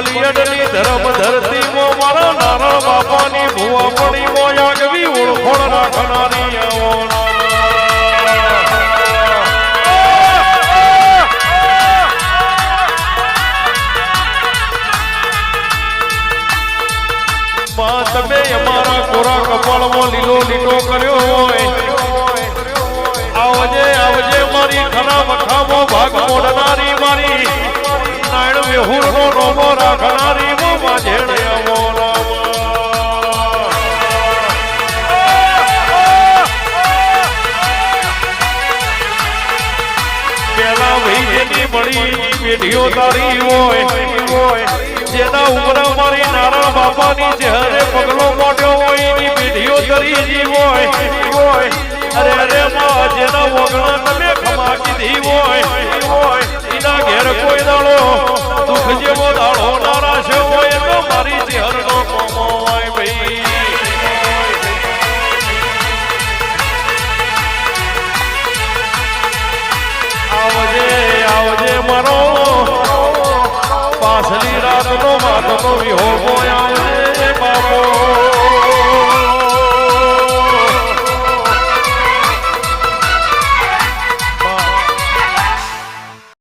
ધર્મ ધરતી મો મારા નારણ બાપાની ભુવા પડી મો આગવી ઓળખોળ રાખનારી આવો તમે અમારા કોરા કપાળમાં લીલો લીલો કર્યો હોય નાયણ વિહુરનો નોમો રાખનારી મો માજેણે અમોલા પેલા હોય જેના ઉમરા મારી નારાયણ બાપાની ચહેરે પગલો મોટ્યો હોય એની પેઢીઓ તરી હોય. અરે અરે માં માધનો માધનો વિહો મોયા બાબો